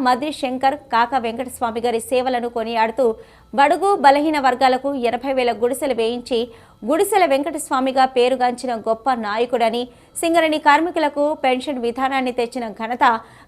మద్రి శంకర్ కాక వెంకటస్వామి గారి సేవలను కొనియాడుతూ బడుగు బలహీన వర్గాలకు ఎనభై వేల గుడిసెలు వేయించి గుడిసెల వెంకటస్వామిగా పేరుగాంచిన గొప్ప నాయకుడని సింగరేణి కార్మికులకు పెన్షన్ విధానాన్ని తెచ్చిన ఘనత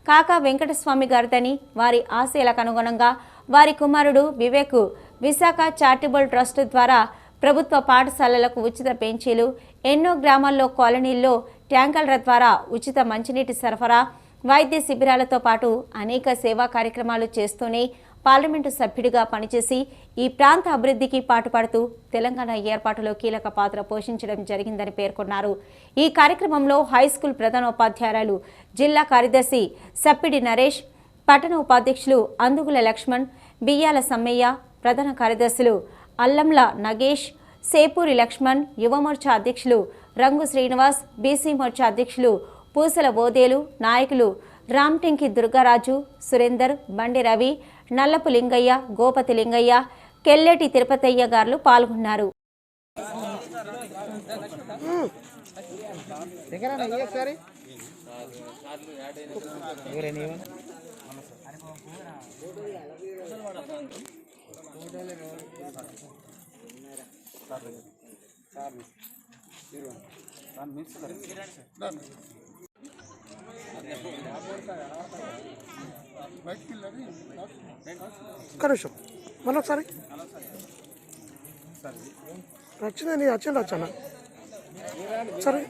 కాకా వెంకటస్వామి గారిదని వారి ఆశయాలకు అనుగుణంగా వారి కుమారుడు వివేక్ విశాఖ చారిటబుల్ ట్రస్ట్ ద్వారా ప్రభుత్వ పాఠశాలలకు ఉచిత బెంచీలు ఎన్నో గ్రామాల్లో కాలనీల్లో ట్యాంకర్ల ద్వారా ఉచిత మంచినీటి సరఫరా వైద్య శిబిరాలతో పాటు అనేక సేవా కార్యక్రమాలు చేస్తూనే పార్లమెంటు సభ్యుడిగా పనిచేసి ఈ ప్రాంత అభివృద్ధికి పాటుపడుతూ తెలంగాణ ఏర్పాటులో కీలక పాత్ర పోషించడం జరిగిందని పేర్కొన్నారు. ఈ కార్యక్రమంలో హై స్కూల్ ప్రధానోపాధ్యాయురాలు జిల్లా కార్యదర్శి సప్పిడి నరేష్ పట్టణ ఉపాధ్యక్షులు అందుగుల లక్ష్మణ్ బియ్యాల సమ్మయ్య ప్రధాన కార్యదర్శులు అల్లంల నగేష్ సేపూరి లక్ష్మణ్ యువమోర్చా అధ్యక్షులు రంగు శ్రీనివాస్ బీసీ మోర్చా అధ్యక్షులు పూసల ఓదేలు నాయకులు రామ్టింకి దుర్గారాజు సురేందర్ బండి రవి నల్లపు లింగయ్య గోపతి లింగయ్య కెల్లెటి తిరుపతయ్య గారు పాల్గొన్నారు దగ్గర ఒకసారి ఎవరైనా ఇవ్వండి. ఒక్క నిమిషం మళ్ళీ ఒకసారి వచ్చిందండి వచ్చాను సరే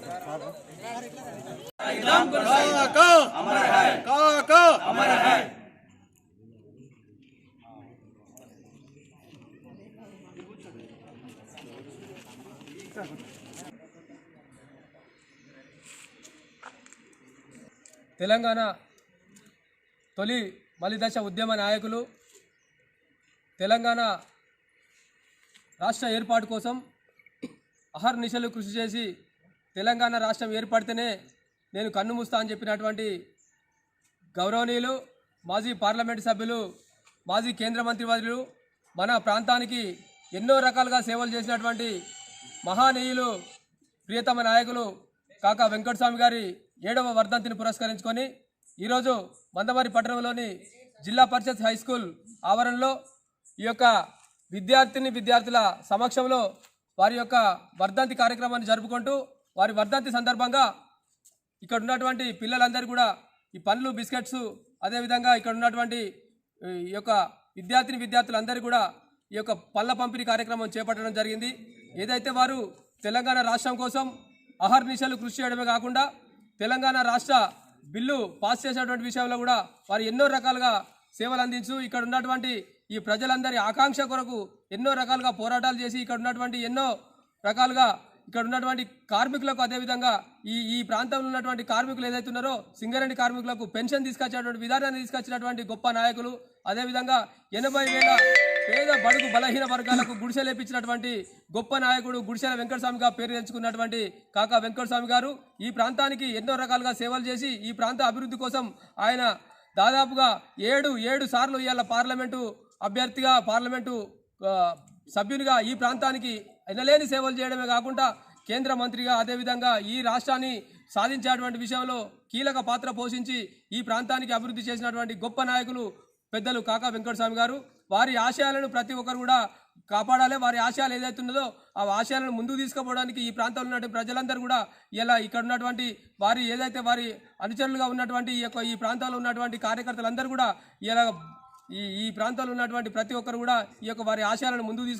తెలంగాణ తొలి మలిదశ ఉద్యమ నాయకులు తెలంగాణ రాష్ట్ర ఏర్పాటు కోసం అహర్నిశలు కృషి చేసి తెలంగాణ రాష్ట్రం ఏర్పడితేనే నేను కన్ను మూస్తా అని చెప్పినటువంటి గౌరవనీయులు మాజీ పార్లమెంటు సభ్యులు మాజీ కేంద్ర మంత్రివర్యులు మన ప్రాంతానికి ఎన్నో రకాలుగా సేవలు చేసినటువంటి మహానీయులు ప్రియతమ నాయకులు కాకా వెంకటస్వామి గారి ఏడవ వర్ధంతిని పురస్కరించుకొని ఈరోజు మందమరి పట్టణంలోని జిల్లా పరిషత్ హై స్కూల్ ఆవరణలో ఈ యొక్క విద్యార్థిని విద్యార్థుల సమక్షంలో వారి యొక్క వర్ధంతి కార్యక్రమాన్ని జరుపుకుంటూ వారి వర్ధంతి సందర్భంగా ఇక్కడ ఉన్నటువంటి పిల్లలందరూ కూడా ఈ పండ్లు బిస్కెట్స్ అదేవిధంగా ఇక్కడ ఉన్నటువంటి ఈ యొక్క విద్యార్థిని విద్యార్థులందరూ కూడా ఈ యొక్క పళ్ళ పంపిణీ కార్యక్రమం చేపట్టడం జరిగింది. ఏదైతే వారు తెలంగాణ రాష్ట్రం కోసం అహర్నిశలు కృషి చేయడమే కాకుండా తెలంగాణ రాష్ట్ర బిల్లు పాస్ చేసినటువంటి విషయంలో కూడా వారు ఎన్నో రకాలుగా సేవలు అందించు ఇక్కడ ఉన్నటువంటి ఈ ప్రజలందరి ఆకాంక్ష కొరకు ఎన్నో రకాలుగా పోరాటాలు చేసి ఇక్కడ ఉన్నటువంటి ఎన్నో రకాలుగా ఇక్కడ ఉన్నటువంటి కార్మికులకు అదేవిధంగా ఈ ఈ ప్రాంతంలో ఉన్నటువంటి కార్మికులు ఏదైతే ఉన్నారో సింగరేణి కార్మికులకు పెన్షన్ తీసుకొచ్చేటువంటి విధానాన్ని తీసుకొచ్చినటువంటి గొప్ప నాయకులు. అదేవిధంగా ఎనభై వేల పేద బడుగు బలహీన వర్గాలకు గుడిసెలు ఇప్పించినటువంటి గొప్ప నాయకుడు గుడిసెల వెంకటస్వామిగా పేరు తెచ్చుకున్నటువంటి కాకా వెంకటస్వామి గారు ఈ ప్రాంతానికి ఎన్నో రకాలుగా సేవలు చేసి ఈ ప్రాంత అభివృద్ధి కోసం ఆయన దాదాపుగా ఏడు ఏడు సార్లు ఇవాళ పార్లమెంటు అభ్యర్థిగా పార్లమెంటు సభ్యునిగా ఈ ప్రాంతానికి ఎనలేని సేవలు చేయడమే కాకుండా కేంద్ర మంత్రిగా అదేవిధంగా ఈ రాష్ట్రాన్ని సాధించేటువంటి విషయంలో కీలక పాత్ర పోషించి ఈ ప్రాంతానికి అభివృద్ధి చేసినటువంటి గొప్ప నాయకులు పెద్దలు కాకా వెంకటస్వామి గారు. వారి ఆశయాలను ప్రతి ఒక్కరు కూడా కాపాడాలి. వారి ఆశయాలు ఏదైతే ఉన్నదో ఆ ఆశయాలను ముందుకు తీసుకుపోవడానికి ఈ ప్రాంతంలో ఉన్నటువంటి ప్రజలందరూ కూడా ఇలా ఇక్కడ ఉన్నటువంటి వారి ఏదైతే వారి అనుచరులుగా ఉన్నటువంటి ఈ యొక్క ఈ ప్రాంతాల్లో ఉన్నటువంటి కార్యకర్తలందరూ కూడా ఇలా ఈ ఈ ప్రాంతంలో ఉన్నటువంటి ప్రతి ఒక్కరు కూడా ఈ యొక్క వారి ఆశయాలను ముందుకు తీసుకు